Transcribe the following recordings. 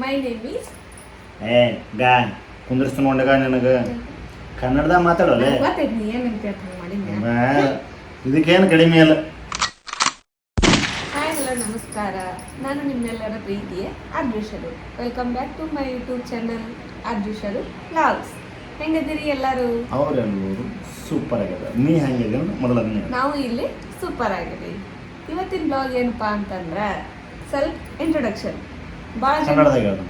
My name is ಏ ಗಾ ಕುಂದ್ರಸ್ತಾನ ನೋಡಗ ನನಗೆ. ಕನ್ನಡದಾಗ ಮಾತಾಡೋಲ್ಲ? ಗೊತ್ತೈತಿ ನೀ ಮಾಡಿದ್ದೆ ಇದಕ್ಕೇನು ಕಡಿಮೆ ಅಲ್ಲ ಹಾಯ್ ಹಲೋ ನಮಸ್ಕಾರ. ನಾನು ನಿಮ್ಮೆಲ್ಲರ ಪ್ರೀತಿಯ ಅರ್ಜುಷರು welcome back to my YouTube channel ಅರ್ಜುಷರು logs ಹೆಂಗದಿರಿ ಎಲ್ಲರೂ? ಅವರೆಲ್ಲರೂ ಸೂಪರ್ ಆಗ್ಯದ ನೀ ಹೆಂಗಿದೆ ಮೊದಲನೇ ನಾವು ಇಲ್ಲಿ ಸೂಪರ್ ಆಗಿದ್ದೀವಿ. ಇವತ್ತಿನ ಬ್ಲಾಗ್ ಏನಪ್ಪಾ ಅಂತಂದ್ರೆ ಸೆಲ್ಫ್ ಇಂಟ್ರೊಡಕ್ಷನ್ ಕನ್ನಡದಾಗ ಹೇಳು.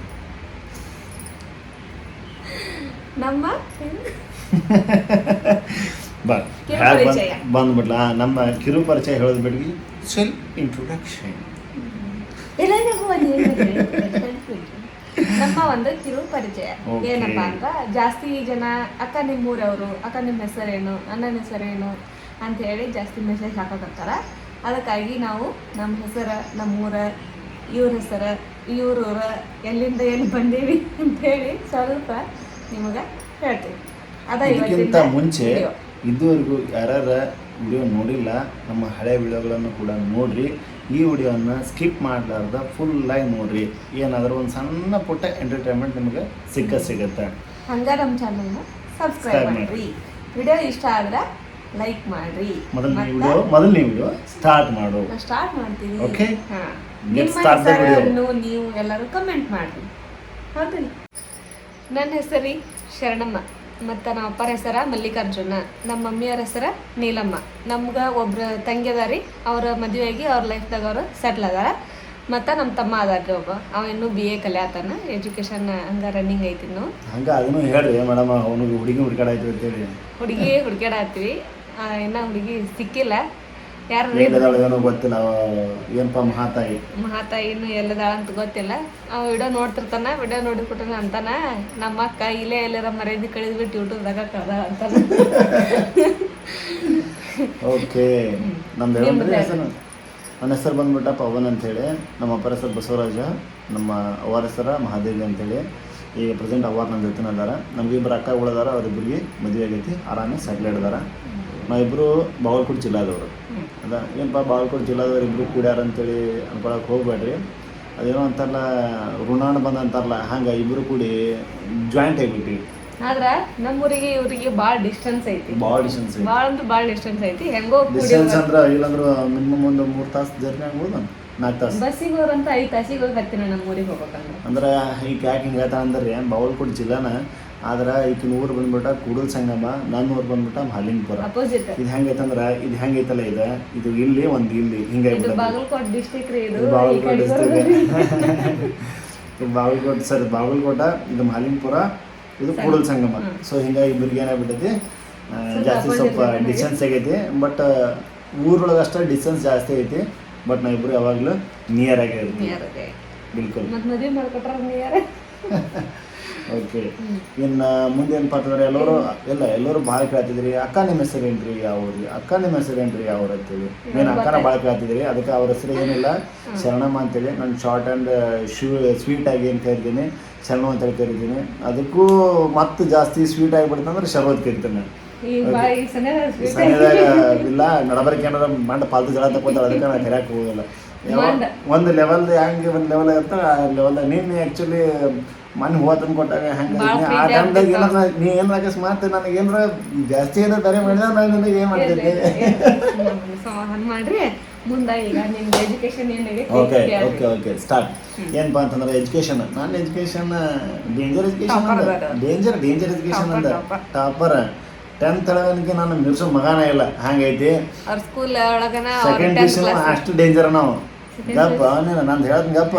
ನಮ್ಮ? ಬಾ. ಬಂದ್ಬಿಡ್ಲ ನಮ್ಮ ಕಿರು ಪರಿಚಯ ಹೇಳೋದು ಬಿಡ್ಗಿ ಸೆಲ್ಫ್ ಇಂಟ್ರೊಡಕ್ಷನ್. ಎಲ್ಲರಿಗೂ? ನಮ್ಮ ಒಂದು ಕಿರು ಪರಿಚಯ. ಏನಪ್ಪ ಅಂತ ಜಾಸ್ತಿ ಜನ ಅಕ್ಕ ನಿಮ್ಮೂರವರು ಅಕ್ಕ ನಿಮ್ಮ ಹೆಸರೇನು ಅಣ್ಣನ ಹೆಸರೇನು ಅಂತ ಹೇಳಿ ಜಾಸ್ತಿ ಮೆಸೇಜ್ ಹಾಕೋಕತ್ತಾರ ಅದಕ್ಕಾಗಿ ನಾವು ನಮ್ಮ ಹೆಸರ ನಮ್ಮೂರ ಇವ್ರ ಹೆಸರ ಇವ್ರೂರ ಎಲ್ಲಿಂದ ಎಲ್ಲಿ ಬಂದೀವಿ ಅಂತ ಹೇಳಿ ಸ್ವಲ್ಪ ನಿಮಗೆ ಹೇಳ್ತೀವಿ ಅದ ಇದಕ್ಕಿಂತ ಮುಂಚೆ. ಇದುವರೆಗೂ ಯಾರ್ಯಾರ ವಿಡಿಯೋ ನೋಡಿಲ್ಲ ನಮ್ಮ ಹಳೆ ವಿಡಿಯೋಗಳನ್ನು ಕೂಡ ನೋಡ್ರಿ. ಈ ವಿಡಿಯೋನ ಸ್ಕಿಪ್ ಮಾಡಲಾರ್ದ ಫುಲ್ ಲೈವ್ ನೋಡ್ರಿ. ಏನಾದರೂ ಒಂದು ಸಣ್ಣ ಪುಟ್ಟ ಎಂಟರ್ಟೈನ್ಮೆಂಟ್ ನಿಮಗೆ ಸಿಕ್ಕ ಸಿಗುತ್ತೆ. ಹಂಗ ನಮ್ಮ ಚಾನಲ್ನ ಸಬ್ಸ್ಕ್ರೈಬ್ ಮಾಡ್ರಿ. ವಿಡಿಯೋ ಇಷ್ಟ ಆದ್ರೆ ಲೈಕ್ ಮಾಡ್ರಿ. ಮೊದಲನೇ ವಿಡಿಯೋ ಮೊದಲನೇ ವಿಡಿಯೋ ಸ್ಟಾರ್ಟ್ ಮಾಡು. ಸ್ಟಾರ್ಟ್ ಮಾಡ್ತೀವಿ ಓಕೆ the video. ಹೆಸರನ್ನು ನೀವು ಎಲ್ಲರೂ ಕಮೆಂಟ್ ಮಾಡ್ರಿ. ಹೌದಿಲ್ಲ ನನ್ನ ಹೆಸರಿ ಶರಣಮ್ಮ ಮತ್ತು ನಮ್ಮ ಅಪ್ಪರ ಹೆಸರ ಮಲ್ಲಿಕಾರ್ಜುನ ನಮ್ಮ ಮಮ್ಮಿಯವ್ರ ಹೆಸರ ನೀಲಮ್ಮ. ನಮ್ಗೆ ಒಬ್ರು ತಂಗಿ ಅದಾರಿ ಅವ್ರ ಮದುವೆಯಾಗಿ ಅವ್ರ ಲೈಫ್ದಾಗ ಅವರು ಸೆಟ್ಲ್ ಅದಾರ. ಮತ್ತು ನಮ್ಮ ತಮ್ಮ ಅದಾರಿ ಒಬ್ಬ. ಅವ ಇನ್ನೂ ಬಿ ಎ ಕಲಿಯಾತಾನ ಎಜುಕೇಶನ್ ಹಂಗ ರನ್ನಿಂಗ್ ಐತಿ ಇನ್ನು. ಹಂಗ ಅದನ್ನು ಹೇಳ್ರಿ ಮೇಡಮ್ ಅವನಿಗೆ ಹುಡುಗಿ ಹುಡುಕಾಡ ಹುಡುಗಿ ಹುಡುಕ್ಯಾಡತ್ತೀವಿ ಇನ್ನ ಹುಡುಗಿ ಸಿಕ್ಕಿಲ್ಲ. ಯಾರು ಏನೋ ಗೊತ್ತಿಲ್ಲ ಏನಪ್ಪ ಮಹಾತಾಯಿ? ಮಹಾತಾಯಿ ಇನ್ನು ಎಲ್ಲದಾಳ ಅಂತ ಗೊತ್ತಿಲ್ಲ. ಅವ ವಿಡಿಯೋ ನೋಡ್ತಿರ್ತಾನ ವಿಡಿಯೋ ನೋಡಿಬಿಟ್ಟಾನ ಅಂತಾನ ನಮ್ಮ ಅಕ್ಕ ಇಲ್ಲೇ ಎಲ್ಲರ ಮರ್ಯಾದೆ ಕಳಿದ್ಬಿಟ್ಟು ಯೂಟ್ಯೂಬ್ದಾಗ ಕಳ್ದ ಅಂತಾನ. ಓಕೆ. ನಮ್ದು ಹೆಸರು? ನನ್ನ ಹೆಸರು ಬಂದ್ಬಿಟ್ಟ ಪವನ್ ಅಂತೇಳಿ. ನಮ್ಮ ಅಪ್ಪರ ಹೆಸರು ಬಸವರಾಜ ನಮ್ಮ ಅವರ ಹೆಸರ ಮಹಾದೇವಿ ಅಂತೇಳಿ. ಈಗ ಪ್ರೆಸೆಂಟ್ ಅವಾರ್ ನನ್ನ ಜೊತೆ ಅದಾರ ನಮ್ಗೆ ಇಬ್ಬರು ಅಕ್ಕ ಅದಾರ ಅವ್ರಿಬ್ಬರಿಗೆ ಮದುವೆ ಆಗೈತಿ ಆರಾಮೇ ಸೆಟ್ಲ್ ಇಡ್ದಾರ. ನಾವಿಬ್ಬರು ಬಾಗಲಕೋಟೆ ಜಿಲ್ಲಾದವರು. ಅದ ಏನಪ್ಪ ಬಾಗಲಕೋಟೆ ಜಿಲ್ಲಾದವ್ರು ಇಬ್ಬರು ಕೂಡ್ಯಾರ ಅಂತೇಳಿ ಅನ್ಕೊಳಕ್ಕೆ ಹೋಗ್ಬೇಡ್ರಿ. ಅದೇನೋ ಅಂತಾರಲ್ಲ ಋಣಾಣ ಬಂದ ಅಂತಾರಲ್ಲ ಹಂಗೆ ಇಬ್ಬರು ಕೂಡಿ ಜಾಯಿಂಟ್ ಆಗಿಬಿಟ್ಟಿ. ಆದ್ರ ನಮ್ಮೂರಿಗೆ ಇವರಿಗೆ ಭಾಳ ಡಿಸ್ಟೆನ್ಸ್ ಐತಿ. ಭಾಳ ಡಿಸ್ಟೆನ್ಸ್ ಭಾಳ ಅಂದ್ರೆ ಭಾಳ ಡಿಸ್ಟೆನ್ಸ್ ಐತಿ. ಹೆಂಗೋ ಡಿಸ್ಟೆನ್ಸ್ ಅಂದ್ರೆ ಇಲ್ಲಂದ್ರೆ ಮಿನಿಮಮ್ ಒಂದು ಮೂರು ತಾಸು ಜರ್ನಿ ಆಗ್ಬೋದು ನಾಲ್ಕು ತಾಸು. ಬಸ್ಸಿಗೆ ಹೋರಂತ ಐದು ತಾಸಿಗೆ ಹೋಗಿ ಹತ್ತಿನ ನಮ್ಮೂರಿಗೆ ಹೋಗ್ಬೇಕಂದ್ರೆ. ಅಂದ್ರೆ ಈಗ ಯಾಕೆ ಹಿಂಗೆ ಹೇಳ್ತಾ ಅಂದ್ರೆ ಬಾಗಲಕೋಟೆ ಜಿಲ್ಲಾನ ಆದ್ರೆ ಈಕಿನ ಊರು ಬಂದ್ಬಿಟ್ಟ ಕೂಡಲ್ ಸಂಗಮ ನನ್ನ ಊರು ಬಂದ್ಬಿಟ್ಟ ಮಾಲಿಂಗ್ಪುರ ಇದು ಹೆಂಗೈತಂದ್ರೆ ಇದು ಹೆಂಗೈತಲ್ಲ ಇದು? ಇದು ಇಲ್ಲಿ ಒಂದು ಇಲ್ಲಿ ಇದು ಬಾಗಲಕೋಟೆ ಬಾಗಲಕೋಟ್ ಡಿಸ್ಟಿಕ್ ಸರ್ ಬಾಗಲಕೋಟ ಇದು ಮಾಲಿಂಗ್ಪುರ ಇದು ಕೂಡಲ್ ಸಂಗಮ. ಸೊ ಹಿಂಗಾಗಿ ಇಬ್ಬರಿಗೆ ಏನಾಗ್ಬಿಟ್ಟೈತಿ ಜಾಸ್ತಿ ಸ್ವಲ್ಪ ಡಿಸ್ಟೆನ್ಸ್ ಆಗೈತಿ. ಬಟ್ ಊರೊಳಗೆ ಅಷ್ಟೇ ಡಿಸ್ಟೆನ್ಸ್ ಜಾಸ್ತಿ ಐತಿ ಬಟ್ ನಾ ಇಬ್ಬರು ಯಾವಾಗಲೂ ನಿಯರ್ ಆಗಿ ಇರ್ತೀವಿ. Near ಇದೆ. ಬಿಲ್ಕುಲ್. ಓಕೆ ಇನ್ನು ಮುಂದೆ ಏನಪ್ಪ ಅಂತಂದ್ರೆ ಎಲ್ಲರೂ ಎಲ್ಲ ಎಲ್ಲರೂ ಭಾಳ ಕೇಳ್ತಿದ್ರಿ ಅಕ್ಕ ನಿಮ್ಮ ಹೆಸರು ಏನ್ರಿ? ಯಾವ ಊರಿ ಅಕ್ಕ ನಿಮ್ಮ ಹೆಸರು ಏನ್ರಿ? ಅಂತೇಳಿ. ನೀನು ಅಕ್ಕನ ಭಾಳ ಕೇಳ್ತಿದ್ರಿ ಅದಕ್ಕೆ ಅವ್ರ ಹೆಸರು ಏನಿಲ್ಲ. ಶರಣಮ್ಮ ಅಂತೇಳಿ. ನಾನು ಶಾರ್ಟ್ ಆ್ಯಂಡ್ ಶೂ ಸ್ವೀಟ್ ಆಗಿ ಅಂತ ಕರಿತೀನಿ ಶರಣ ಅಂತೇಳಿ ಕರಿತೀನಿ ಅದಕ್ಕೂ ಮತ್ತೆ ಜಾಸ್ತಿ ಸ್ವೀಟ್ ಆಗಿಬಿಡ್ತಂದ್ರೆ ಶರ್ವತ್ ಕರಿತೀನಿ ನಾನು. ಈ ಬಾಯಿ ಸಣ್ಣ ಸಮಯದಾಗ ಇಲ್ಲ. ನಡಬರ್ಕೆ ಏನಾರ ಮಂಡ ಪಾಲ್ತು ಜಳ ತಕ್ಕೊಂತಾಳೆ ಅದಕ್ಕೆ ನಾನು ಕರೆಯಕ್ಕೆ ಹೋಗೋದಿಲ್ಲ. ಒಂದು ಲೆವೆಲ್ ಹೆಂಗೆ ಒಂದು ಲೆವೆಲ್ ಇರ್ತಾವ ಆ ಲೆವೆಲ್ ನೀನು ಆ್ಯಕ್ಚುಲಿ ಮನೆ ಹೋತನ್ ಕೊಟ್ಟಾಗ ಹೆಂಗೆ ಆ ಟೈಮ್ದಾಗ. ಏನಾರ ನೀ ಏನಾರ ಅಕಸ್ಮಾತ್ ನನಗೆ ಏನಾರ ಜಾಸ್ತಿ ಏನೋ ದರೆ ಮಾಡಿದ್ರೆ ನಾನು ನಿನಗೆ ಏನು ಸಮಾಧಾನ ಮಾಡ್ರಿ. ಮುಂದೆ ಈಗ ನಿಮ್ದು ಎಜುಕೇಶನ್ ಏನಾಗೈತಿ ಓಕೆ ಓಕೆ ಓಕೆ ಸ್ಟಾರ್ಟ್ ಏನಪ್ಪ ಅಂತಂದ್ರೆ ಎಜುಕೇಶನ್ ನಾನು education danger education danger danger education ಅಂದ್ರೆ ಅಂದ. ಟಾಪರ್ ಟೆಂತ್ ಒಳಗನಿಗೆ ನಾನು ಮಿರ್ಸೋ ಮಗನ ಇಲ್ಲ. ಹಂಗೈತಿ. ಸ್ಕೂಲ್ ಒಳಗನ ಸೆಕೆಂಡ್ ಅಷ್ಟು ಡೇಂಜರ್ ನಾವು ಗಪ್ಪ ಅವನೇನ ನಂದು ಹೇಳ್ತೀನಿ ಗಪ್ಪ.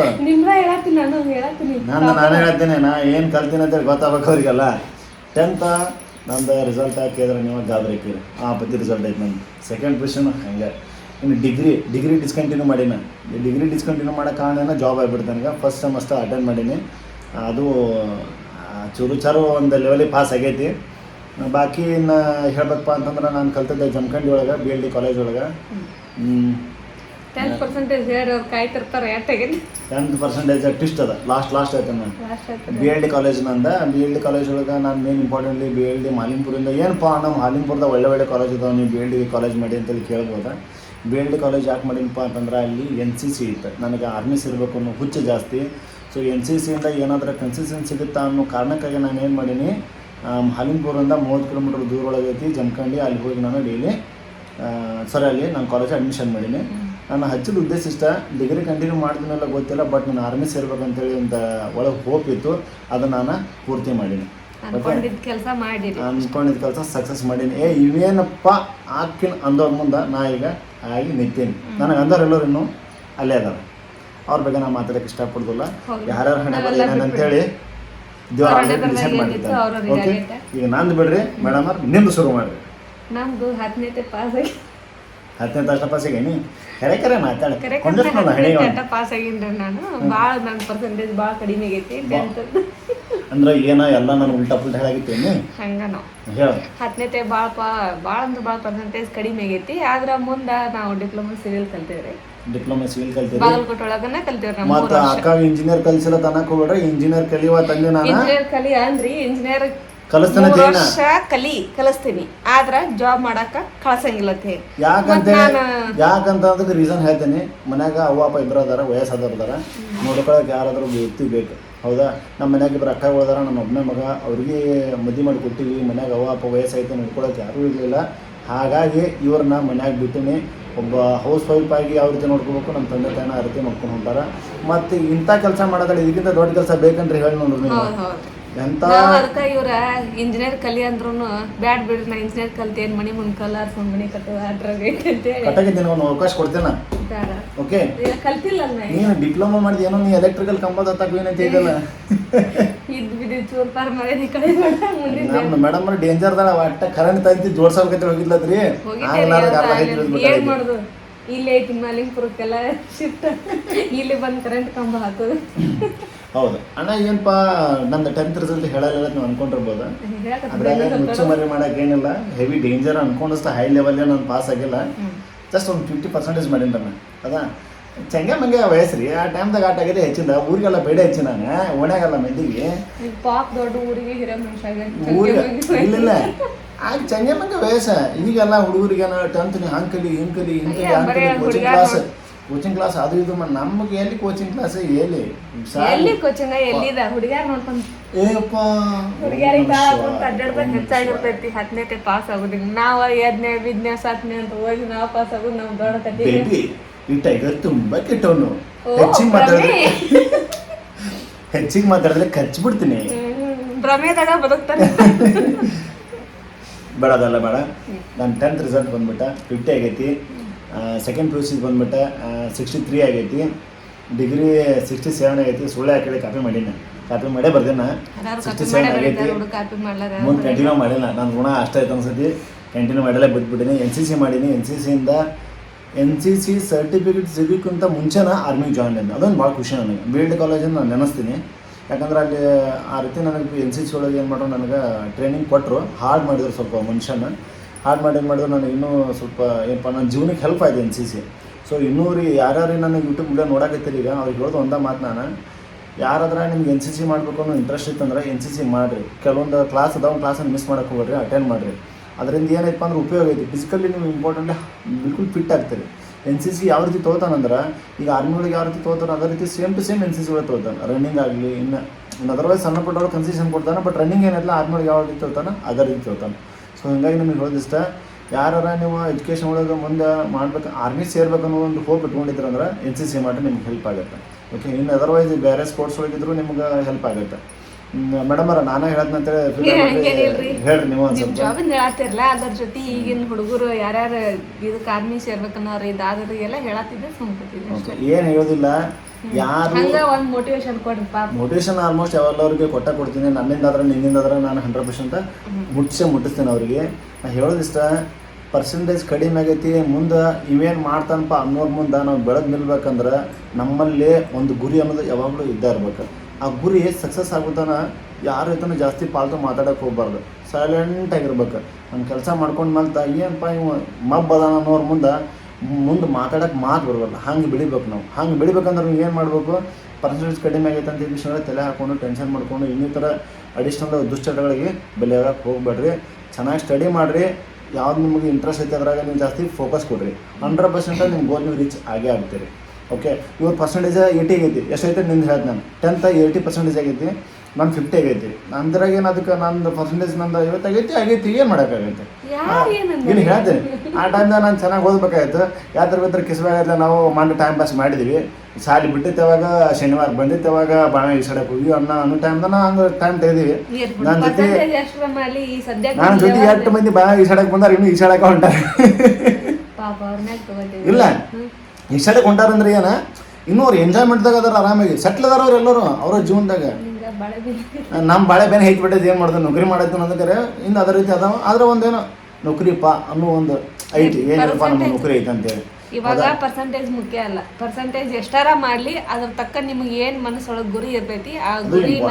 ಹೇಳತ್ತೀನಿ ನಾನು ಹೇಳತ್ತೀನಿ. ನಾನು ಹೇಳ್ತೀನಿ ನಾ ಏನು ಕಲ್ತೀನಿ ಅಂತೇಳಿ ಗೊತ್ತಾಗಬೇಕು ಅವ್ರಿಗೆಲ್ಲ. ಟೆಂತ ನಂದು ರಿಸಲ್ಟ್ ಹಾಕಿದ್ರೆ ನೀವು ಗಾಬರಿ ಹಾಕಿರಿ. ಆ ಪತಿ ರಿಸಲ್ಟ್ ಐತೆ ನಂದು. ಸೆಕೆಂಡ್ ಪೊಸಿಷನ್ ಹಂಗೆ. ಇನ್ನು ಡಿಗ್ರಿ ಡಿಗ್ರಿ ಡಿಸ್ಕಂಟಿನ್ಯೂ ಮಾಡೀನಿ. ಡಿಗ್ರಿ ಡಿಸ್ಕಂಟಿನ್ಯೂ ಮಾಡೋ ಕಾರಣ ಜಾಬ್ ಆಗಿಬಿಡ್ತಾನೆ ಈಗ ಫಸ್ಟ್ ಸೆಮಸ್ಟರ್ ಅಟೆಂಡ್ ಮಾಡೀನಿ. ಅದು ಚೂರು ಚಾರು ಒಂದು ಲೆವೆಲಿಗೆ ಪಾಸ್ ಆಗೈತಿ. ಬಾಕಿ ಇನ್ನು ಹೇಳ್ಬೇಕಪ್ಪ ಅಂತಂದ್ರೆ ನಾನು ಕಲ್ತಿದ್ದೆ ಜಮಖಂಡಿ ಒಳಗೆ ಬಿ ಎಲ್ ಡಿ ಕಾಲೇಜ್ ಒಳಗೆ. ಟೆಂತ್ ಪರ್ಸೆಂಟೇಜ್ ಕಾಯ್ತಿರ್ತಾರೆ ಟ್ವಿಸ್ಟ್ ಅದ ಲಾಸ್ಟ್ ಲಾಸ್ಟ್ ಐತೆ ನಾನು ಆಯ್ತು ಬಿ ಎಲ್ ಡಿ ಕಾಲೇಜ್ನಂದ ಬಿ ಎಲ್ ಡಿ ಕಾಲೇಜ್ ಒಳಗೆ ನಾನು main importantly B L D ಮಾಲಿಂಪುರಿಂದ ಏನಪ್ಪ ನಮ್ಮ ಹಾಲಿಂಪುರದ ಒಳ್ಳೆ ಒಳ್ಳೆ ಕಾಲೇಜ್ ಇದಾವೆ ನೀವು ಬಿ ಎಲ್ ಡಿ ಕಾಲೇಜ್ ಮಾಡಿ ಅಂತೇಳಿ ಕೇಳ್ಬೋದ? ಬಿ ಎಲ್ ಡಿ ಕಾಲೇಜ್ ಯಾಕೆ ಮಾಡಿನಪ್ಪ ಅಂತಂದ್ರೆ ಅಲ್ಲಿ ಎನ್ ಸಿ ಸಿ ಇತ್ತು. ನನಗೆ ಆರ್ಮಿ ಇರಬೇಕು ಅನ್ನೋ ಹುಚ್ಚು ಜಾಸ್ತಿ. ಸೊ ಎನ್ ಸಿ ಸಿಯಿಂದ ಏನಾದರೂ ಕನ್ಸಿಸ್ಟೆನ್ಸಿ ಸಿಗುತ್ತಾ ಅನ್ನೋ ಕಾರಣಕ್ಕಾಗಿ ನಾನು ಏನು ಮಾಡೀನಿ ಆಮ್, ಹಾಲಿಂಪುರದಿಂದ ಮೂವತ್ತು ಕಿಲೋಮೀಟರ್ ದೂರ ಒಳಗೈತಿ ಜನಕಂಡಿ ಅಲ್ಲಿ ಹೋಗಿ ನಾನು ಡೈಲಿ ಸರಿ ಅಲ್ಲಿ ನಾನು ಕಾಲೇಜ್ ಅಡ್ಮಿಷನ್ ಮಾಡೀನಿ. ನಾನು ಹಚ್ಚಿದ ಉದ್ದೇಶ ಇಷ್ಟ. ಡಿಗ್ರಿ ಕಂಟಿನ್ಯೂ ಮಾಡಿದ್ಮೇಲೆ ಗೊತ್ತಿಲ್ಲ ಬಟ್ ನಾನು ಆರ್ಮಿ ಸೇರ್ಬೇಕಂತೇಳಿ ಒಂದು ಒಳಗೆ ಹೋಪ್ ಇತ್ತು. ಅದನ್ನು ನಾನು ಪೂರ್ತಿ ಮಾಡೀನಿ. ಕೆಲಸ ಅನ್ಕೊಂಡಿದ್ದ ಕೆಲಸ ಸಕ್ಸಸ್ ಮಾಡೀನಿ. ಏ ಇವೇನಪ್ಪ? ಹಾಕಿನ ಅಂದವ್ರ ಮುಂದೆ ನಾ ಈಗ ಆಗಿ ನಿಂತೀನಿ. ನನಗೆ ಅಂದವ್ರು ಎಲ್ಲರೂ ಇನ್ನೂ ಅಲ್ಲೇ ಅದಾರ. ಅವ್ರ ಬಗ್ಗೆ ನಾನು ಮಾತಾಡಕ್ಕೆ ಇಷ್ಟಪಡೋದಿಲ್ಲ. ಯಾರ್ಯಾರು ಹಣೆ ಏನಂತೇಳಿ ದೇವ್ರ ಡಿಸೈಡ್ ಓಕೆ ಈಗ ನಂದು ಬಿಡ್ರಿ ಮೇಡಮ್ ಅವ್ರು ನಿಮ್ದು ಶುರು ಮಾಡ್ರಿ. ನಮ್ದು ಹತ್ತನೇ ಪಾಸ್ ಆಗಿ ಹತ್ತನೇ ಕ್ಲಾಸ್ ಪಾಸ್ ಆಗೇನಿ? ಕರೆ ಕರೆ ಮಾತಾಡ. ಕೊಂಡಿರ್ತಾನ ಹಣೆ ಪಾಸ್ ಆಗಿನ್ರಿ ನಾನು. ಭಾಳ ನನ್ನ ಪರ್ಸೆಂಟೇಜ್ ಭಾಳ ಕಡಿಮೆ ಆಗೈತಿ ಟೆಂತ್ ಅಂದ್ರೆ ಏನ ಎಲ್ಲ ನಾನು ಉಲ್ಟಾ ಪುಲ್ಟಾ ಹೇಳಾಗಿತ್ತೇನಿ? ಹಂಗ ನಾವು ಹೇಳ. ಹತ್ತನೇತೆ ಭಾಳ ಪಾ ಭಾಳ ಅಂದ್ರೆ ಭಾಳ ಪರ್ಸೆಂಟೇಜ್ ಕಡಿಮೆ ಆಗೈತಿ. ಆದ್ರ ಮುಂದೆ ನಾವು ಡಿಪ್ಲೊಮಾ ಸಿವಿಲ್ ಕಲ್ತೇವ್ರಿ. ಡಿಪ್ಲೊಮಾ ಸಿವಿಲ್ ಕಲ್ತೀರಿ ಬಾಗಲಕೋಟೆ ಒಳಗನ ಕಲ್ತೇವ್ರಿ ನಮ್ಮ ಮತ್ತ ಅಕ್ಕ ಇಂಜಿನಿಯರ್ ಕಲ್ಸಿಲ್ಲ ತನಕ ಹೋಗ್ಬಿಡ್ರಿ ಇಂಜಿನಿಯರ್ ಕಲಿಯುವ ತಂದೆ ನಾನು? ಇಂಜಿನಿಯರ್ ಕಲಿ ಅಂದ್ರಿ ಇಂಜಿನಿಯರ್ ಕಲಿಸ್ತಾನೆ ಮೂರ್ ಜೀವನ ವರ್ಷ ಕಲಿ ಕಲಿಸ್ತೀನಿ. ಆದ್ರ ಜಾಬ್ ಮಾಡಾಕ ಕಳ್ಸಂಗಿಲ್ಲ ಅಂತ ಹೇಳಿ. ಯಾಕಂತ ಮತ್ತ್ ನಾನು- ಯಾಕಂತ ಅದಕ್ಕೆ ರೀಸನ್ ಹೇಳ್ತೀನಿ. ಮನ್ಯಾಗ ಅವ್ವ ಅಪ್ಪ ಇಬ್ಬರು ಅದಾರ ವಯಸ್ಸಾದವ್ರು ಅದಾರ. ನೋಡ್ಕೊಳಕ್ಕೆ ಯಾರಾದ್ರೂ ವ್ಯಕ್ತಿ ಬೇಕು. ಹೌದಾ? ನಮ್ಮ ಮನ್ಯಾಗ ಇಬ್ಬರು ಅಕ್ಕ ನನ್ನ ಒಬ್ಬನೇ ಮಗ ಅವ್ರಿಗೆ ಮದಿ ಮಾಡಿ ಕೊಟ್ಟಿವಿ. ಮನ್ಯಾಗ ಅವ್ವ ಅಪ್ಪ ವಯಸ್ಸಾಯ್ತು ನೋಡ್ಕೊಳಕ್ ಯಾರೂ ಇರಲಿಲ್ಲ. ಹಾಗಾಗಿ ಇವ್ರನ್ನ ಮನ್ಯಾಗ ಬಿಟ್ಟಿನಿ. ಒಬ್ಬ ಹೌಸ್ ವೈಫ್ ಆಗಿ ಯಾವ ರೀತಿ ನೋಡ್ಕೋಬೇಕು ನಮ್ಮ ತಂದೆ ತಾಯಿನ ಆ ರೀತಿ ನೋಡ್ಕೊಂಡು ಹೊಂಟಾರ. ಮತ್ತೆ ಇಂಥ ಕೆಲಸ ಮಾಡೋದ್ರೆ ಇದಕ್ಕಿಂತ ದೊಡ್ಡ ಕೆಲಸ ಬೇಕಂದ್ರೆ ಹೇಳಿ ನೋಡ್ರಿ ನೀವು. ಹೌದ್ ಹೌದ್. ನಾವ್ ಅದಕ್ಕ ಇವ್ರ ಇಂಜಿನಿಯರ್ ಕಲಿ ಅಂದ್ರೂನು ಬ್ಯಾಡ್ ಬಿಡ್ರಿ ನಾ ಇಂಜಿನಿಯರ್ ಕಲ್ತೇನ್ ಮನಿ ಮುಂದ್ ಕಲರ್ ಮನಿ ಕಟ್ಟದ ಅಂತ ಹೇಳಿ. ಕಟ್ಟಾಗಿದ್ದೀನಿ ಒಂದು ಅವಕಾಶ ಕೊಡ್ತೇನೆ? ಓಕೆ ಕಲ್ತಿಲ್ಲ ನಾ ನೀನು ಡಿಪ್ಲೊಮಾ ಮಾಡಿದ ಏನೋ ನೀ ಎಲೆಕ್ಟ್ರಿಕಲ್ ಕಂಬದ ಹತ್ತಕ್ಕೆ ಏನಂತ ಇದಲ್ಲ ಇದ್ ಬಿಡಿ ಚೂರ್ ಪಾರ್ ಮಾಡ ಮುಂದಿನ ನಮ್ಮ ಮೇಡಮ್ ಡೇಂಜರ್ ದಾಳ ಒಟ್ಟ ಕರೆಂಟ್ ತಂತಿ ಜೋಡ್ಸೋಕೈತಿ ಹೋಗಿದ್ಲತ್ರಿ? ಏನ್ ಮಾಡುದು? ಇಲ್ಲೇ ಐತಿ ಮಾಲಿಂಗ್ಪುರಕ್ಕೆಲ್ಲ ಶಿಫ್ಟ್ ಇಲ್ಲಿ ಬಂದು ಕರೆಂಟ್ ಕಂಬ ಹಾಕೋದು. ಹೌದು. ಅಣ್ಣ ಏನಪ್ಪ ನಂದು ಟೆಂತ್ ರಿಸಲ್ಟ್ ಹೇಳಲ್ಲ ನೀವು ಅನ್ಕೊಂಡಿರ್ಬೋದು. ಅದ್ರಾಗ ಮುಚ್ಚು ಮರಿ ಮಾಡಕ್ ಏನಿಲ್ಲ ಹೆವಿ ಡೇಂಜರ್ ಅನ್ಕೊಂಡಷ್ಟು ಹೈ ಲೆವೆಲ್ ನಾನು ಪಾಸ್ ಆಗಿಲ್ಲ. ಜಸ್ಟ್ ಒಂದು ಫಿಫ್ಟಿ ಪರ್ಸೆಂಟೇಜ್ ಮಾಡೀನಿ ನಾನು ಅದಾ? ಚಂಗೆ ಮಂಗೆ ವಯಸ್ಸು ರೀ ಆ ಟೈಮ್ದಾಗ ಆಟ ಆಗಿದೆ ಹೆಚ್ಚಿಂದ. ಊರಿಗೆಲ್ಲ ಬೇಡ ಹೆಚ್ಚಿ ನಾನು ಓಣ್ಯಾಗಲ್ಲ ಮಂದಿಗೆ. ಪಾಪ್ ದೊಡ್ಡ ಊರಿಗೆ ಊರಿಗೆ ಇಲ್ಲ ಆಗ ಚಂಗೆ ಮಂಗೆ ವಯಸ್ಸ ಈಗೆಲ್ಲ ಹುಡುಗರಿಗೆ ಟೆಂತ್ ನೀ ಹಂಗ್ ಕಲಿ ಹಿಂಗೆ ಕಲಿ ಹಿಂಗೆ ಕಲಿ ಹಂಗೆ ಕಲಿ ಕೋಚಿಂಗ್ ಕ್ಲಾಸ್ ಕೋಚಿಂಗ್ ಕ್ಲಾಸ್ ಅದು ಇದು ಮಾಡಿ ನಮಗೆ ಎಲ್ಲಿ ಕೋಚಿಂಗ್ ಕ್ಲಾಸ್ ಎಲ್ಲಿ? ಎಲ್ಲಿ ಕೋಚಿಂಗ್ ಎಲ್ಲಿದ? ಹುಡುಗ್ಯಾರ ನೋಡ್ಕೊಂಡು ಏಯಪ್ಪ ಹುಡುಗ್ಯಾರಿಗೆ ಅಡ್ಡಾಡ್ಬೇಕು ಹೆಚ್ಚಾಗಿರ್ತೈತಿ. ಹತ್ತನೇ ಪಾಸ್ ಆಗೋದಿಲ್ಲ ನಾವು ಎದ್ನೇ ಬಿದ್ನೆ ಸತ್ನೆ ಅಂತ ಹೋಗಿ ನಾವು ಪಾಸ್ ಆಗೋದು. ನಮ್ಮ ದೊಡ್ಡ ಕಟ್ಟಿ ಬೇಬಿ ಈ ಟೈಗರ್ ತುಂಬಾ ಕೆಟ್ಟವನು. ಹೆಚ್ಚಿಗೆ ಮಾತಾಡಿದ್ರೆ. ಹೆಚ್ಚಿಗೆ ಮಾತಾಡಿದ್ರೆ ಖರ್ಚು ಬಿಡ್ತೀನಿ ಭ್ರಮೆದಾಗ ಬದುಕ್ತಾನೆ. ಬೇಡ ಅದೆಲ್ಲ ಬೇಡ. ನಾನು ಟೆಂತ್ ರಿಸಲ್ಟ್ ಬಂದ್ಬಿಟ್ಟ ಫಿಫ್ಟಿ ಆಗೈತಿ. ಸೆಕೆಂಡ್ ಪಿ ಯು ಸಿ ಬಂದ್ಬಿಟ್ಟ ಸಿಕ್ಸ್ಟಿ ತ್ರೀ ಆಗೈತಿ. ಡಿಗ್ರಿ ಸಿಕ್ಸ್ಟಿ ಸೆವೆನ್ ಆಗೈತಿ. ಸುಳ್ಳೆ ಹಾಕಿ ಕಾಪಿ ಮಾಡೀನಿ ಕಾಪಿ ಮಾಡೇ ಬರ್ದೇನ. ಸಿಕ್ಸ್ಟಿ ಸೆವೆನ್ ಆಗೈತಿ. ಮುಂದೆ ಕಂಟಿನ್ಯೂ ಮಾಡಿಲ್ಲ. ನಾನು ಋಣ ಅಷ್ಟೇ ಆಯ್ತು ಅನ್ಸತಿ ಕಂಟಿನ್ಯೂ ಮಾಡಲೇ ಬಿಟ್ಬಿಟ್ಟಿನಿ. ಎನ್ ಸಿ ಸಿ ಮಾಡೀನಿ. ಎನ್ ಸಿ ಸಿಯಿಂದ ಎನ್ ಸಿ ಸಿ ಸರ್ಟಿಫಿಕೇಟ್ ಸಿಗೋಕ್ಕಿಂತ ಮುಂಚೆನ ಆರ್ಮಿಗೆ ಜಾಯ್ನ್ ಆಯ್ತು ಅದೊಂದು ಭಾಳ ಖುಷಿ ನನಗೆ. ಬಿ ಎಡ್ ಕಾಲೇಜನ್ನು ನಾನು ನೆನೆಸ್ತೀನಿ. ಯಾಕಂದ್ರೆ ಅಲ್ಲಿ ಆ ರೀತಿ ನನಗೆ ಎನ್ ಸಿ ಸಿ ಒಳಗೆ ಏನು ಮಾಡೋ ನನಗೆ ಟ್ರೈನಿಂಗ್ ಕೊಟ್ಟರು ಹಾರ್ಡ್ ಮಾಡಿದ್ರು ಸ್ವಲ್ಪ ಮನುಷ್ಯನ. ಹಾರ್ಡ್ ಮಾಡಿ ಏನು ಮಾಡಿದ್ರು ನನಗೆ ಇನ್ನೂ ಸ್ವಲ್ಪ ಏನಪ್ಪ, ನನ್ನ ಜೀವನಕ್ಕೆ ಹೆಲ್ಪ್ ಆಯಿತು ಎನ್ ಸಿ ಸಿ ಸೊ ಇನ್ನೂ ರೀ ಯಾರ್ಯಾರು ನನಗೆ ಯೂಟ್ಯೂಬ್ ವಿಡಿಯೋ ನೋಡಕತ್ತೀರಿ ಈಗ, ಅವ್ರಿಗೆ ಹೇಳೋದು ಒಂದೇ ಮಾತು ನಾನು. ಯಾರಾದ್ರೆ ನಿಮ್ಗೆ ಎನ್ ಸಿ ಸಿ ಮಾಡಬೇಕು ಅನ್ನೋ ಇಂಟ್ರೆಸ್ಟ್ ಇತ್ತಂದ್ರೆ ಎನ್ ಸಿ ಸಿ ಮಾಡಿರಿ. ಕೆಲವೊಂದು ಕ್ಲಾಸ್ ಅದಾವ ಕ್ಲಾಸನ್ನು ಮಿಸ್ ಮಾಡಕ್ಕೆ ಹೋಗ್ರಿ ಅಟೆಂಡ್ ಮಾಡಿರಿ. ಅದರಿಂದ ಏನೈತಪ್ಪ ಅಂದ್ರೆ ಉಪಯೋಗ ಐತಿ. ಫಿಸಿಕಲಿ ನೀವು ಇಂಪಾರ್ಟೆಂಟ್ ಬಿಲ್ಕುಲ್ ಫಿಟ್ ಆಗ್ತೀರಿ. ಎನ್ ಸಿ ಸಿ ಯಾವ ರೀತಿ ತೊಗೋತಾನಂದ್ರೆ ಈಗ ಆರ್ಮಿ ಒಳಗೆ ಯಾವ ರೀತಿ ತೋತಾನ ಅದೇ ರೀತಿ same to same N C C ಒಳಗೆ ತೊಗೋತಾನೆ ರನ್ನಿಂಗ್ ಆಗಲಿ, ಇನ್ನು ಇನ್ನು ಅದರ್ವೈಸ್ ಸಣ್ಣ ಪುಟ್ಟವ್ರು ಕನ್ಸಿಷನ್ ಕೊಡ್ತಾನೆ ಬಟ್ ರನ್ನಿಂಗ್ ಏನಿಲ್ಲ ಆರ್ಮಿ ಒಳಗೆ ಯಾವ ರೀತಿ ತೊಗೋತಾನೆ ಅದೇ ರೀತಿ ತೊಗೋತಾನೆ ಸೊ ಹೀಗಾಗಿ ನಿಮಗೆ ಹೇಳೋದಿಷ್ಟ, ಯಾರಾರ ನೀವು ಎಜುಕೇಷನ್ ಒಳಗೆ ಮುಂದೆ ಮಾಡ್ಬೇಕು ಆರ್ಮಿ ಸೇರ್ಬೇಕು ಅನ್ನೋ ಒಂದು ಹೋಪ್ ಇಟ್ಕೊಂಡಿದ್ರೆ ಅಂದ್ರೆ ಎನ್ ಸಿ ಸಿ ಮಾಡಿ ನಿಮ್ಗೆ ಹೆಲ್ಪ್ ಆಗುತ್ತೆ. ಓಕೆ ಇನ್ನು ಅದರ್ವೈಸ್ ಬೇರೆ ಸ್ಪೋರ್ಟ್ಸ್ ಒಳಗಿದ್ರು ನಿಮ್ಗೆ ಹೆಲ್ಪ್ ಆಗುತ್ತೆ. ಮೇಡಮ್ ಅವ್ರ ನಾನೇ ಹೇಳಿ ಹಂಗೇನಿಲ್ರಿ. ಹೇಳ್ರಿ ನೀವು ಸ್ವಲ್ಪ. ಜಾಬಿಂದ ಅದ್ರ ಜೊತೆ ಈಗಿನ ಹುಡುಗರು ಯಾರ್ಯಾರು ಇದಕ್ಕೆ ಆರ್ಮಿ ಸೇರ್ಬೇಕನ್ನೋರು ಇದಾದ್ರಿಗೆಲ್ಲ ಹೇಳತ್ತಿದ್ದೆ ಸುಮ್ಮನೆ ಏನು ಹೇಳೋದಿಲ್ಲ ಯಾರು ಒಂದು ಮೋಟಿವೇಶನ್ ಕೊಡ್ರಿ ಪಾಪ. ಮೋಟಿವೇಶನ್ ಆಲ್ಮೋಸ್ಟ್ ಯಾವೆಲ್ಲವ್ರಿಗೆ ಕೊಟ್ಟ ಕೊಡ್ತೀನಿ ನನ್ನಿಂದ ಆದ್ರೆ ನಿನ್ನಿಂದ ಆದ್ರೆ ನಾನು ಹಂಡ್ರೆಡ್ ಪರ್ಸೆಂಟ್ ಮುಟ್ಟಿಸೇ ಮುಟ್ಟಿಸ್ತೀನಿ ಅವರಿಗೆ. ನಾ ಹೇಳೋದಿಷ್ಟ ಪರ್ಸೆಂಟೇಜ್ ಕಡಿಮೆ ಆಗೈತಿ ಮುಂದೆ ಇವೇನು ಮಾಡ್ತಾನಪ್ಪ ಅನ್ನೋರ್ ಮುಂದೆ ನಾವು ಬೆಳೆದು ನಿಲ್ಬೇಕಂದ್ರೆ ನಮ್ಮಲ್ಲಿ ಒಂದು ಗುರಿ ಅನ್ನೋದು ಯಾವಾಗಲೂ ಇದ್ದೇ ಇರ್ಬೇಕು. ಆ ಗುರಿ ಸಕ್ಸಸ್ ಆಗುತ್ತಾನ ಯಾರ ಜೊತೆ ಜಾಸ್ತಿ ಪಾಲ್ತು ಮಾತಾಡೋಕೆ ಹೋಗ್ಬಾರ್ದು. ಸೈಲೆಂಟ್ ಆಗಿರ್ಬೇಕು. ನನ್ನ ಕೆಲಸ ಮಾಡ್ಕೊಂಡು ಮಲ್ತ ಏನಪ್ಪ ಇವ ಮಬ್ ಅದಾನ ಅನ್ನೋರ ಮುಂದೆ ಮುಂದೆ ಮಾತಾಡೋಕೆ ಮಾತು ಬರಬಾರ್ದು. ಹಂಗೆ ಬೆಳಿಬೇಕು ನಾವು. ಹಂಗೆ ಬೆಳಿಬೇಕಂದ್ರೆ ನೀವು ಏನು ಮಾಡಬೇಕು? ಪರ್ಸೆಂಟೇಜ್ ಕಡಿಮೆ ಆಗೈತೆ ಅಂತ ಈ ತಲೆ ಹಾಕೊಂಡು ಟೆನ್ಷನ್ ಮಾಡ್ಕೊಂಡು ಇನ್ನಿತರ ಅಡಿಷ್ನಲ್ ದುಶ್ಚಟಗಳಿಗೆ ಬೆಲೆ ಆಗಕ್ಕೆ ಹೋಗ್ಬೇಡ್ರಿ. ಚೆನ್ನಾಗಿ ಸ್ಟಡಿ ಮಾಡಿರಿ. ಯಾವ್ದು ನಿಮಗೆ ಇಂಟ್ರೆಸ್ಟ್ ಐತೆ ಅದ್ರಾಗ ನೀವು ಜಾಸ್ತಿ ಫೋಕಸ್ ಕೊಡ್ರಿ. ಹಂಡ್ರೆಡ್ ಪರ್ಸೆಂಟ್ ನಿಮ್ಮ ಗೋಲ್ ನೀವು ರೀಚ್ ಆಗೇ ಆಗ್ತೀರಿ. ಓಕೆ ಇವ್ರ ಪರ್ಸೆಂಟೇಜ್ ಏಯ್ಟಿ ಆಗೈತಿ. ಎಷ್ಟೈತೆ ನಿಂದು ಹೇಳ್ತೀನಿ ನಾನು. ಟೆಂತ್ ಏಯ್ಟಿ ಪರ್ಸೆಂಟೇಜ್ ಆಗೈತಿ. ನಾನು ಫಿಫ್ಟಿ ಆಗೈತಿ. ಅಂದ್ರಾಗ ಏನು ಅದಕ್ಕೆ ನಂದು ಪರ್ಸೆಂಟೇಜ್ ನಂದು ಐವತ್ತು ಆಗೈತಿ ಆಗೈತಿ. ಏನು ಮಾಡೋಕ್ಕಾಗೈತೆ ಇಲ್ಲಿ ಹೇಳ್ತೀನಿ. ಆ ಟೈಮ್ದಾಗ ನಾನು ಚೆನ್ನಾಗಿ ಓದ್ಬೇಕಾಯ್ತು. ಯಾತ್ರ ಬಿದ್ರೆ ಕಿಸ್ಬಾಗಲ್ಲ ನಾವು ಮಾಡಿ ಟೈಮ್ ಪಾಸ್ ಮಾಡಿದ್ವಿ. ಸಾಲಿ ಬಿಟ್ಟಿತ್ತವಾಗ ಶನಿವಾರ ಬಂದಿತ್ತವಾಗ ಬಾಣ ಈಸಾಡಕ್ಕೆ ಹೋಗಿ ಅನ್ನ ಅನ್ನೋ ಟೈಮ್ದಾಗ ನಾವು ಹಂಗೆ ಟೈಮ್ ತೆಗೆದೀವಿ. ನನ್ನ ಜೊತೆ ಈ ನನ್ನ ಜೊತೆ ಎಷ್ಟು ಮಂದಿ ಬಾಣ ಈಸಾಡಕ್ಕೆ ಬಂದಾರ ಇನ್ನೂ ಸಡಕ ಹೊಂಟ ಪಾಪ ಇಲ್ಲ ಈಸಾಡಕ್ಕೆ ಹೊಂಟಾರಂದ್ರೆ ಏನ? ಇನ್ನೂ ಅವ್ರು ಎಂಜಾಯ್ಮೆಂಟ್ದಾಗ ಅದಾರ ಆರಾಮಾಗಿ. ಸೆಟ್ಲ್ ಅದಾರ ಅವ್ರು ಎಲ್ಲರೂ ಅವರ ಜೀವನದಾಗ. ನಮ್ಮ ಬಾಳೆ ಬೇನೆ. ಹೈಟ್ ಬಿಟ್ಟೈತೆ ಏನು ಮಾಡ್ದೆ? ನೌಕರಿ ಮಾಡೈತೆ ಅನ್ನೋದಕ್ಕೆ ಇನ್ನು ಅದೇ ರೀತಿ ಅದಾವ. ಆದ್ರೆ ಒಂದೇನೋ? ನೌಕರಿಪ್ಪ ಅನ್ನೋ ಒಂದು ಐತಿ. ಏನಪ್ಪ ನಮ್ಮ ನೌಕರಿ ಐತೆ ಅಂತೇಳಿ. ಇವಾಗ ಪರ್ಸೆಂಟೇಜ್ ಮುಖ್ಯ ಅಲ್ಲ. ಪರ್ಸೆಂಟೇಜ್ ಎಷ್ಟಾರ ಮಾಡ್ಲಿ ಅದ್ರ ತಕ್ಕ ನಿಮ್ಗೆ ಏನ್ ಮನಸ್ಸೊಳಗ್ ಗುರಿ ಇರ್ತೈತಿ ಆ ಗುರಿನ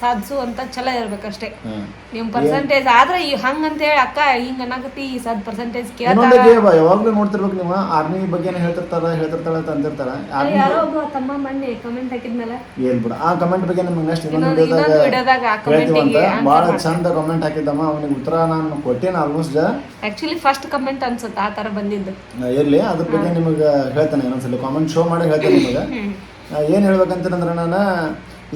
ಸಾಧಿಸುವಂತ ಛಲ ಇರ್ಬೇಕಷ್ಟೇ. ಹ್ಮ್. ನಿಮ್ ಪರ್ಸೆಂಟೇಜ್ ಆದ್ರೆ ಈ ಹಂಗಂತ ಹೇಳಿ ಅಕ್ಕ ಹಿಂಗ ಅನ್ನಕತ್ತಿ ಈ ಸದ್ ಪರ್ಸೆಂಟೇಜ್ ಯಾವಾಗ್ಲೂ ನೋಡ್ತಿರ್ಬೇಕು ನೀವು ಆರ್ಮಿ ಬಗ್ಗೆ ಹೇಳ್ತಿರ್ತಾರ ಹೇಳ್ತಿರ್ತಾರ ಅಂತ ಅಂತಿರ್ತಾರ. ಆರ್ಮಿ ಯಾರೋ ಒಬ್ಬ ತಮ್ಮ ಮೊನ್ನೆ ಕಮೆಂಟ್ ಹಾಕಿದ್ಮೇಲೆ ಏನ್ ಬಿಡ ಆ ಕಮೆಂಟ್ ಬಗ್ಗೆ ನಮ್ಗೆ ನೆಕ್ಸ್ಟ್ ಇನ್ನೊಂದು ವಿಡಿಯೋದಾಗ ಹೇಳ್ತೀವಂತ ಭಾಳ ಚಂದ ಕಮೆಂಟ್ ಹಾಕಿದ್ದಮ್ಮ ಅವನಿಗೆ ಉತ್ತರ ನಾನು ಕೊಟ್ಟೇನ ಆಲ್ಮೋಸ್ಟ್ ಆಕ್ಚುಲಿ ಫಸ್ಟ್ ಕಮೆಂಟ್ ಅನ್ಸುತ್ತೆ ಆ ತರ ಬಂದಿದ್ದು. ಇರ್ಲಿ ಅದ್ರ ಬಗ್ಗೆ ನಿಮಗೆ ಹೇಳ್ತಾನೆ ಇನ್ನೊಂದ್ಸಲ ಕಾಮೆಂಟ್ ಶೋ ಮಾಡಿ ಹೇಳ್ತೇನೆ ನಿಮಗೆ. ಏನು ಹೇಳ್ಬೇಕಂತಂದ್ರೆ ನಾನು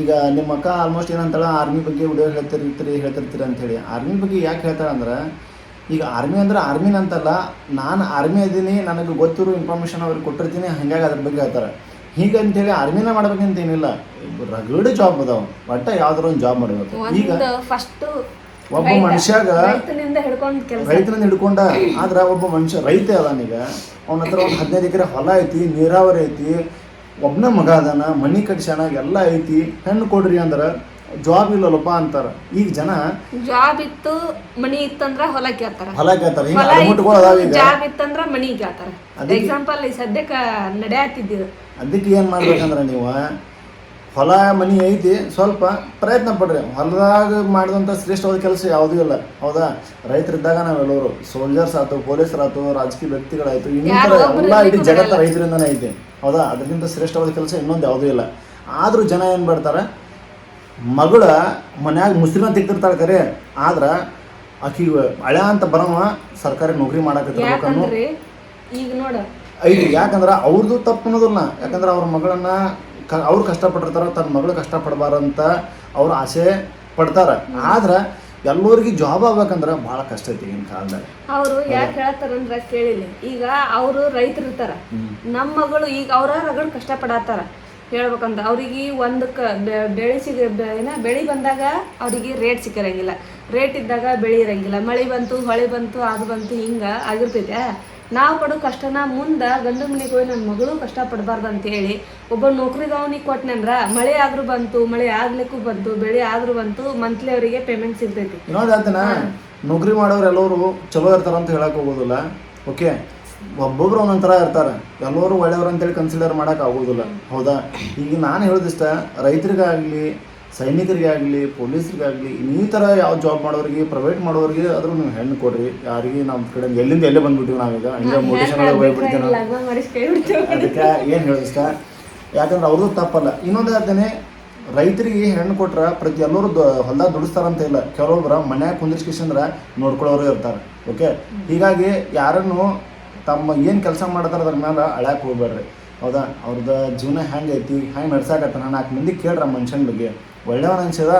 ಈಗ ನಿಮ್ಮ ಅಕ್ಕ ಆಲ್ಮೋಸ್ಟ್ ಏನಂತಾಳೆ ಆರ್ಮಿ ಬಗ್ಗೆ ವಿಡಿಯೋ ಹೇಳ್ತಿರ್ತೀರಿ ಹೇಳ್ತಿರ್ತೀರಿ ಅಂತೇಳಿ ಆರ್ಮಿ ಬಗ್ಗೆ ಯಾಕೆ ಹೇಳ್ತಾಳೆ ಅಂದ್ರೆ ಈಗ ಆರ್ಮಿ ಅಂದ್ರೆ ಆರ್ಮಿನ ಅಂತಲ್ಲ ನಾನು ಆರ್ಮಿ ಇದ್ದೀನಿ ನನಗೆ ಗೊತ್ತಿರೋ ಇನ್ಫಾರ್ಮೇಷನ್ ಅವ್ರಿಗೆ ಕೊಟ್ಟಿರ್ತೀನಿ ಹಂಗಾಗಿ ಅದ್ರ ಬಗ್ಗೆ ಹೇಳ್ತಾರೆ. ಹೀಗೆ ಅಂತೇಳಿ ಆರ್ಮಿನ ಮಾಡ್ಬೇಕಂತ ಏನಿಲ್ಲ. ರಗಡ್ ಜಾಬ್ ಅದಾವ. ಒಟ್ಟ ಯಾವ್ದಾರ ಒಂದು ಜಾಬ್ ಮಾಡಬೇಕು. ಈಗ ಫಸ್ಟ್ ಒಬ್ಬ ಮನುಷ್ಯಾಗ ರೈತನಿಂದ ಹಿಡ್ಕೊಂಡ ಆದ್ರೆ ಒಬ್ಬ ಮನುಷ್ಯ ರೈತ ಅದಾನೀಗ ಅವನ ಹತ್ರ ಒಂದು ಹದಿನೈದು ಎಕರೆ ಹೊಲ ಐತಿ ನೀರಾವರಿ ಐತಿ ಒಬ್ಬನ ಮಗ ಅದಾನ ಮನಿ ಕಟ್ಸ್ಯಾನ ಎಲ್ಲ ಐತಿ ಹೆಣ್ಣು ಕೊಡ್ರಿ ಅಂದ್ರೆ ಜಾಬ್ ಇಲ್ಲಲ್ಲಪ್ಪ ಅಂತಾರ. ಈಗ ಜನ ಜಾಬ್ ಇತ್ತು ಮನಿ ಇತ್ತಂದ್ರ ಹೊಲ ಕೇಳ್ತಾರ. ಹೊಲ ಕೇಳ್ತಾರ. ಹಿಂಗ ಹೊಲ ಅದಾವ ಈಗ. ಜಾಬ್ ಇತ್ತಂದ್ರ ಮನಿ ಕೇಳ್ತಾರ. ಎಕ್ಸಾಂಪಲ್ ಈ ಸದ್ಯಕ್ಕ ಅದಕ್ಕೆ ಏನು ಮಾಡ್ಬೇಕಂದ್ರೆ ನೀವು ಹೊಲ ಮನಿ ಐತಿ ಸ್ವಲ್ಪ ಪ್ರಯತ್ನ ಪಡ್ರಿ. ಹೊಲದಾಗ ಮಾಡಿದಂಥ ಶ್ರೇಷ್ಠವಾದ ಕೆಲಸ ಯಾವುದೂ ಇಲ್ಲ. ಹೌದಾ? ರೈತರಿದ್ದಾಗ ನಾವು ನಾವೆಲ್ಲವರು ಸೋಲ್ಜರ್ಸ್ ಆಯ್ತು ಪೊಲೀಸರಾಯ್ತು ರಾಜಕೀಯ ವ್ಯಕ್ತಿಗಳಾಯ್ತು ಇನ್ನೊಂದು ಎಲ್ಲ ಇಡೀ ಜಗತ್ತ. ರೈತರಿಂದನೇ ಐತಿ. ಹೌದಾ? ಅದಕ್ಕಿಂತ ಶ್ರೇಷ್ಠವಾದ ಕೆಲಸ ಇನ್ನೊಂದು ಯಾವುದೂ ಇಲ್ಲ. ಆದರೂ ಜನ ಏನು ಮಾಡ್ತಾರೆ? ಮಗಳ ಮನ್ಯಾಗ ಮುಸ್ಲಿಮ ತೆಗ್ತಿರ್ತಾಳೆ ಕರೆ. ಆದ್ರೆ ಆಕಿ ಹಳೆ ಅಂತ ಬರೋವ ಸರ್ಕಾರಿ ನೌಕರಿ ಮಾಡಕತ್ತಿರ್ಬೇಕನ್ನೋ ಈಗ ನೋಡ. ಐತಿ ಯಾಕಂದ್ರೆ ಅವ್ರದ್ದು ತಪ್ಪು ಅನ್ನೋದಿಲ್ಲ. ಯಾಕಂದ್ರೆ ಅವ್ರ ಮಗಳನ್ನ ಕ ಅವ್ರು ಕಷ್ಟಪಟ್ಟಿರ್ತಾರೆ ತನ್ನ ಮಗಳು ಕಷ್ಟಪಡಬಾರಂತ ಅವ್ರು ಆಸೆ ಪಡ್ತಾರೆ. ಆದ್ರೆ ಎಲ್ಲರಿಗೆ ಜಾಬ್ ಆಗ್ಬೇಕಂದ್ರೆ ಭಾಳ ಕಷ್ಟ ಐತಿ ಈಗಿನ ಕಾಲದಲ್ಲಿ. ಅವರು ಯಾಕೆ ಹೇಳ್ತಾರಂದ್ರ ಕೇಳಿಲ್ಲ. ಈಗ ಅವರು ರೈತರು ಇರ್ತಾರ. ನಮ್ಮ ಮಗಳು ಈಗ ಅವ್ರ ಕಷ್ಟ ಕಷ್ಟಪಡತ್ತಾರ ಹೇಳ್ಬೇಕಂದ್ರೆ ಅವ್ರಿಗೆ ಒಂದಕ್ಕ ಬೆಳೆ ಸಿಗ ಏನ ಬೆಳೆ ಬಂದಾಗ ಅವ್ರಿಗೆ ರೇಟ್ ಸಿಕ್ಕಿರಂಗಿಲ್ಲ. ರೇಟ್ ಇದ್ದಾಗ ಬೆಳೆ ಇರಂಗಿಲ್ಲ. ಮಳೆ ಬಂತು ಹೊಳೆ ಬಂತು ಅದು ಬಂತು ಹಿಂಗ ಆಗಿರ್ತೈತೆ. ನಾವು ಪಡೋ ಕಷ್ಟನ ಮುಂದ ಗಂಡು ಮನೆಗೆ ಹೋಗಿ ನನ್ನ ಮಗಳು ಕಷ್ಟ ಪಡಬಾರ್ದು ಅಂತೇಳಿ ಒಬ್ಬ ನೌಕರಿದವನಿಗೆ ಕೊಟ್ಟನಂದ್ರ ಮಳೆ ಆದ್ರೂ ಬಂತು ಮಳೆ ಆಗ್ಲಿಕ್ಕೂ ಬಂತು ಬೆಳೆ ಆದ್ರೂ ಬಂತು ಮಂತ್ಲಿ ಅವರಿಗೆ ಪೇಮೆಂಟ್ ಸಿಗ್ತೈತಿ. ಹೇಳ್ತೇನ ನೌಕರಿ ಮಾಡೋರು ಎಲ್ಲರೂ ಚಲೋ ಇರ್ತಾರ ಅಂತ ಹೇಳಕ್ ಹೋಗೋದಿಲ್ಲ ಓಕೆ? ಒಬ್ಬೊಬ್ರು ಒಂದೊಂದ್ ಇರ್ತಾರೆ. ಎಲ್ಲರೂ ಒಳ್ಳೆಯವ್ರು ಅಂತೇಳಿ ಕನ್ಸಿಡರ್ ಮಾಡಕ್ ಆಗೋದಿಲ್ಲ. ಹೌದಾ? ಈಗ ನಾನು ಹೇಳಿದಿಷ್ಟ ರೈತರಿಗಾಗಲಿ ಸೈನಿಕರಿಗಾಗಲಿ ಪೊಲೀಸರಿಗಾಗಲಿ ಇನ್ನಿತರ ಯಾವ ಜಾಬ್ ಮಾಡೋರಿಗೆ ಪ್ರೈವೇಟ್ ಮಾಡೋರಿಗೆ ಆದ್ರೂ ನೀವು ಹೆಣ್ಣು ಕೊಡ್ರಿ. ಯಾರಿಗೆ ನಮ್ಮ ಕಡೆ ಎಲ್ಲಿಂದ ಎಲ್ಲೇ ಬಂದ್ಬಿಟ್ಟಿವಿ ನಾವೀಗ? ಹಿಂಗೆ ಮೋಟಿವೇಶನ್ ಹೋಗ್ಬಿಡ್ತೀವಿ ಅದಕ್ಕೆ ಏನು ಹೇಳಿಷ್ಟ ಯಾಕಂದ್ರೆ ಅವ್ರದ್ದು ತಪ್ಪಲ್ಲ. ಇನ್ನೊಂದು ಹೇಳ್ತೇನೆ ರೈತರಿಗೆ ಹೆಣ್ಣು ಕೊಟ್ರೆ ಪ್ರತಿ ಎಲ್ಲರೂ ಹೊಲ್ದಾಗ ದುಡಿಸ್ತಾರಂತ ಇಲ್ಲ. ಕೆಲವೊಬ್ರು ಮನ್ಯಾಗ ಕುಂದಿರ್ಸ್ಕಿಸಂದ್ರ ನೋಡ್ಕೊಳ್ಳೋರು ಇರ್ತಾರೆ. ಓಕೆ? ಹೀಗಾಗಿ ಯಾರನ್ನು ತಮ್ಮ ಏನು ಕೆಲಸ ಮಾಡ್ತಾರೆ ಅದ್ರ ಮೇಲೆ ಅಳ್ಯಾಕೆ ಹೋಗ್ಬೇಡ್ರಿ ಹೌದಾ? ಅವ್ರದ್ದು ಜೀವನ ಹೆಂಗೈತಿ ಹೆಂಗೆ ನಡ್ಸಾಕತ್ತಾನ ನಾಲ್ಕು ಮಂದಿ ಕೇಳ್ರ ಮನುಷ್ಯನ ಬಗ್ಗೆ. ಒಳ್ಳೆಯವನ ಅನ್ಸದ?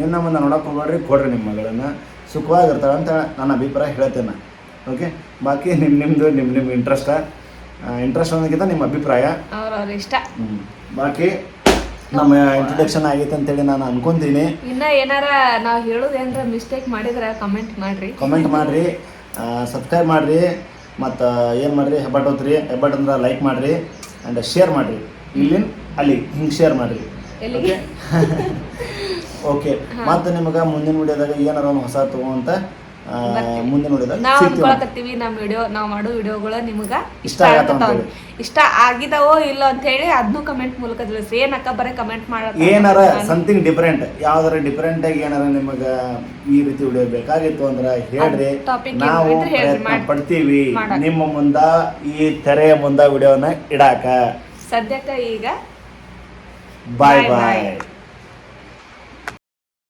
ಇನ್ನು ಮುಂದೆ ನೋಡೋಕೆ ಹೋಗ್ಬೇಡ್ರಿ ಕೊಡ್ರಿ ನಿಮ್ಮ ಮಗಳನ್ನ. ಸುಖವಾಗಿರ್ತಾಳೆ ಅಂತ ನನ್ನ ಅಭಿಪ್ರಾಯ ಹೇಳ್ತೇನೆ. ಓಕೆ ಬಾಕಿ ನಿಮ್ಮ ನಿಮ್ಮದು ನಿಮ್ಮ ನಿಮ್ಮ ಇಂಟ್ರೆಸ್ಟ ಇಂಟ್ರೆಸ್ಟ್ ಅನ್ನೋದಕ್ಕಿಂತ ನಿಮ್ಮ ಅಭಿಪ್ರಾಯ. ಇಷ್ಟ. ಬಾಕಿ ನಮ್ಮ ಇಂಟ್ರೊಡಕ್ಷನ್ ಆಗೈತೆ ಅಂತೇಳಿ ನಾನು ಅನ್ಕೊಂತೀನಿ. ಇನ್ನ ಏನಾರ ನಾವು ಹೇಳೋದು ಏನಾರ ಮಿಸ್ಟೇಕ್ ಮಾಡಿದ್ರೆ ಕಮೆಂಟ್ ಮಾಡ್ರಿ. ಕಮೆಂಟ್ ಮಾಡ್ರಿ. ಸಬ್ಸ್ಕ್ರೈಬ್ ಮಾಡ್ರಿ. ಮತ್ತು ಏನು ಮಾಡ್ರಿ? ಹೆಬ್ಬಟ್ ಹೋತ್ರಿ ಹೆಬ್ಬಟ್ ಅಂದ್ರೆ ಲೈಕ್ ಮಾಡ್ರಿ. ಆ್ಯಂಡ್ ಶೇರ್ ಮಾಡ್ರಿ. ಇಲ್ಲಿ ಅಲ್ಲಿ ಹಿಂಗೆ ಶೇರ್ ಮಾಡಿರಿ. ಎಲ್ಲಿಗೆ? ಓಕೆ ಮತ್ತೆ ನಿಮಗೆ ಮುಂದಿನ ವಿಡಿಯೋದಾಗ ಏನಾರ ಒಂದು ಹೊಸ ತಗೊಂತ ಮುಂದಿನ ವಿಡಿಯೋದಾಗ ನಾವ್ ಅನ್ಕೊಳಕತ್ತೀವಿ ನಮ್ ವಿಡಿಯೋ ನಾವು ಮಾಡೋ ವಿಡಿಯೋಗಳು ನಿಮಗ ಇಷ್ಟ ಆಗತ್ತ ಅಂತ ಇಷ್ಟ ಆಗಿದಾವೋ ಇಲ್ಲ ಅಂತ ಹೇಳಿ ಅದನ್ನು ಕಮೆಂಟ್ ಮೂಲಕ ತಿಳಿಸಿ. ಏನಕ್ಕ ಬರೀ ಕಮೆಂಟ್ ಮಾಡ ಏನಾರ ಸಮಥಿಂಗ್ ಡಿಫ್ರೆಂಟ್ ಯಾವ್ದಾರ ಡಿಫ್ರೆಂಟ್ ಆಗಿ ಏನಾರ ನಿಮಗೆ ಈ ರೀತಿ ವಿಡಿಯೋ ಬೇಕಾಗಿತ್ತು ಅಂದ್ರೆ ಹೇಳ್ರಿ. ನಾವು ಪ್ರಯತ್ನ ಪಡ್ತೀವಿ. ನಿಮ್ಮ ಮುಂದ ಈ ತೆರೆಯ ಮುಂದ ವಿಡಿಯೋನ ಇಡಾಕ. ಸದ್ಯಕ್ಕ ಈಗ Bye bye.